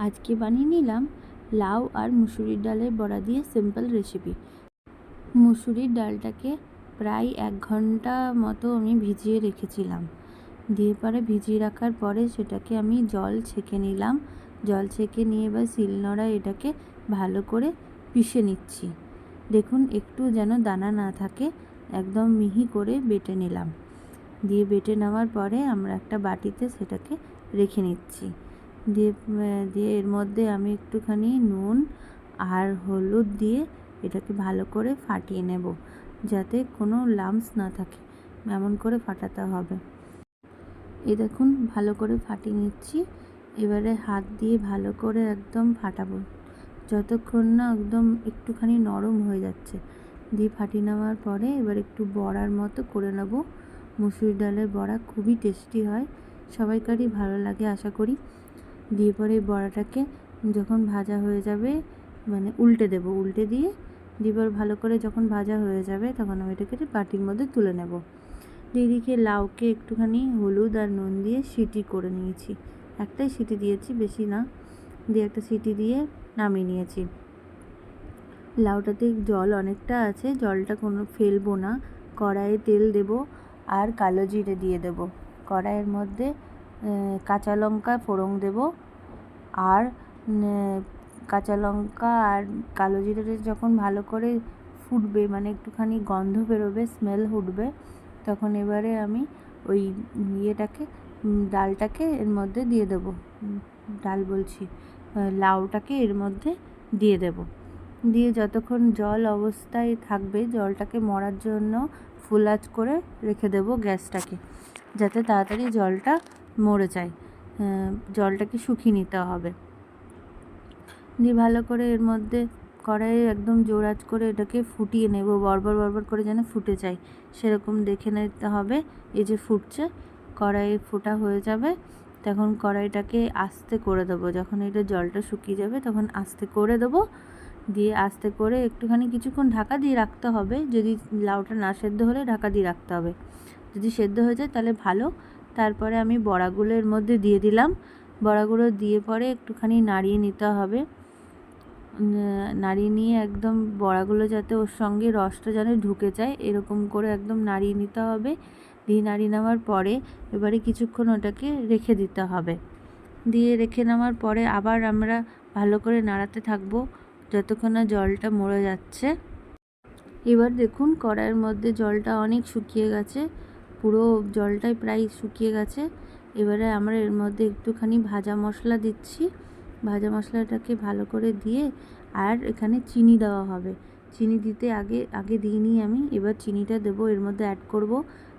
আজকে বানিয়ে নিলাম লাউ আর মুসুরির ডালের বড়া দিয়ে সিম্পল রেসিপি মুসুরির ডালটাকে প্রায় এক ঘণ্টা মতো আমি ভিজিয়ে রেখেছিলাম। দিয়ে পরে ভিজিয়ে রাখার পরে সেটাকে আমি জল ছেঁকে নিলাম। জল ছেঁকে নিয়ে এবার শিলনোড়ায় এটাকে ভালো করে পিষে নিচ্ছি। দেখুন, একটু যেন দানা না থাকে, একদম মিহি করে বেটে নিলাম। দিয়ে বেটে নেওয়ার পরে আমরা একটা বাটিতে সেটাকে রেখে নিচ্ছি। দিয়ে দিয়ে এর মধ্যে আমি একটুখানি নুন আর হলুদ দিয়ে এটাকে ভালো করে ফাটিয়ে নেব, যাতে কোনো লামস না থাকে। এমন করে ফাটাতে হবে। এ দেখুন, ভালো করে ফাটিয়ে নিচ্ছি। এবারে হাত দিয়ে ভালো করে একদম ফাটাবো। যতক্ষণ না একদম একটুখানি নরম হয়ে যাচ্ছে। দিয়ে ফাটিয়ে নেওয়ার পরে এবার একটু বড়ার মতো করে নেব। মুসুর ডালের বড়া খুবই টেস্টি হয়। সবাইকারই ভালো লাগে, আশা করি। দিয়ে পরে এই বড়াটাকে যখন ভাজা হয়ে যাবে মানে উল্টে দেব, উল্টে দিয়ে দিয়ে এবার ভালো করে যখন ভাজা হয়ে যাবে, তখন আমি এটাকে বাটির মধ্যে তুলে নেব। দিদিকে লাউকে একটুখানি হলুদ আর নুন দিয়ে সিটি করে নিয়েছি। একটাই সিটি দিয়েছি, বেশি না। দিয়ে একটা সিটি দিয়ে নামিয়ে নিয়েছি। লাউটাতে জল অনেকটা আছে, জলটা কোনো ফেলব না। কড়াইয়ে তেল দেব আর কালো জিরে দিয়ে দেব। কড়াইয়ের মধ্যে কাঁচা লঙ্কা ফোড়ন দেব আর কাঁচা লঙ্কা আর কালো জিরেটা যখন ভালো করে ফুটবে মানে একটুখানি গন্ধ বেরোবে স্মেল উঠবে, তখন এবারে আমি ওই ইয়েটাকে ডালটাকে এর মধ্যে দিয়ে দেবো। ডাল বলছি লাউটাকে এর মধ্যে দিয়ে দেব। দিয়ে যতক্ষণ জল অবস্থায় থাকবে, জলটাকে মরার জন্য ফুল আঁচ করে রেখে দেবো গ্যাসটাকে, যাতে তাড়াতাড়ি জলটা মরে যায়। জলটাকে শুকিয়ে নিতে হবে। দিয়ে ভালো করে এর মধ্যে কড়াইয়ে একদম জোরাজ করে এটাকে ফুটিয়ে নেব। বরবর বরবর করে যেন ফুটে যায়। সেরকম দেখে নিতে হবে। এই যে ফুটছে, কড়াইয়ে ফোটা হয়ে যাবে। তখন কড়াইটাকে আস্তে করে দেবো। যখন এটা জলটা শুকিয়ে যাবে, তখন আস্তে করে দেবো। দিয়ে আস্তে করে একটুখানি কিছুক্ষণ ঢাকা দিয়ে রাখতে হবে। যদি লাউটা না সেদ্ধ হলে ঢাকা দিয়ে রাখতে হবে। যদি সেদ্ধ হয়ে যায় তাহলে ভালো। তারপরে আমি বড়াগুলো এর মধ্যে দিয়ে দিলাম। বড়াগুলো দিয়ে পরে একটুখানি নাড়িয়ে নিতে হবে। নাড়িয়ে নিয়ে একদম বড়াগুলো যাতে ওর সঙ্গে রসটা যেন ঢুকে যায়, এরকম করে একদম নাড়িয়ে নিতে হবে। দিয়ে নাড়িয়ে নেওয়ার পরে এবারে কিছুক্ষণ ওটাকে রেখে দিতে হবে। দিয়ে রেখে নেওয়ার পরে আবার আমরা ভালো করে নাড়াতে থাকব যতক্ষণ না জলটা মরে যাচ্ছে। এবার দেখুন কড়াইয়ের মধ্যে জলটা অনেক শুকিয়ে গেছে। পুরো জলটাই প্রায় শুকিয়ে গেছে। এবারে আমরা এর মধ্যে একটুখানি ভাজা মশলা দিচ্ছি। ভাজা মশলাটাকে ভালো করে দিয়ে আর এখানে চিনি দেওয়া হবে। চিনি দিতে আগে আগে দিইনি আমি। এবার চিনিটা দেবো, এর মধ্যে অ্যাড করব।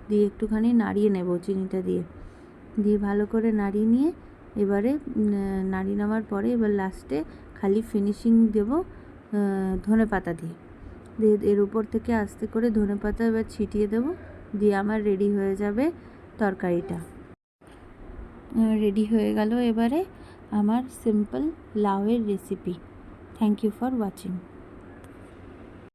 দিয়ে একটুখানি নাড়িয়ে নেব চিনিটা দিয়ে। দিয়ে ভালো করে নাড়িয়ে নিয়ে এবারে নাড়িয়ে নেওয়ার পরে এবার লাস্টে খালি ফিনিশিং দেব ধনে পাতা দিয়ে। দিয়ে এর উপর থেকে আস্তে করে ধনে পাতা এবার ছিটিয়ে দেবো। দিয়ে আমার রেডি হয়ে যাবে তরকারিটা। রেডি হয়ে গেল এবারে আমার সিম্পল লাউয়ের recipe thank you for watching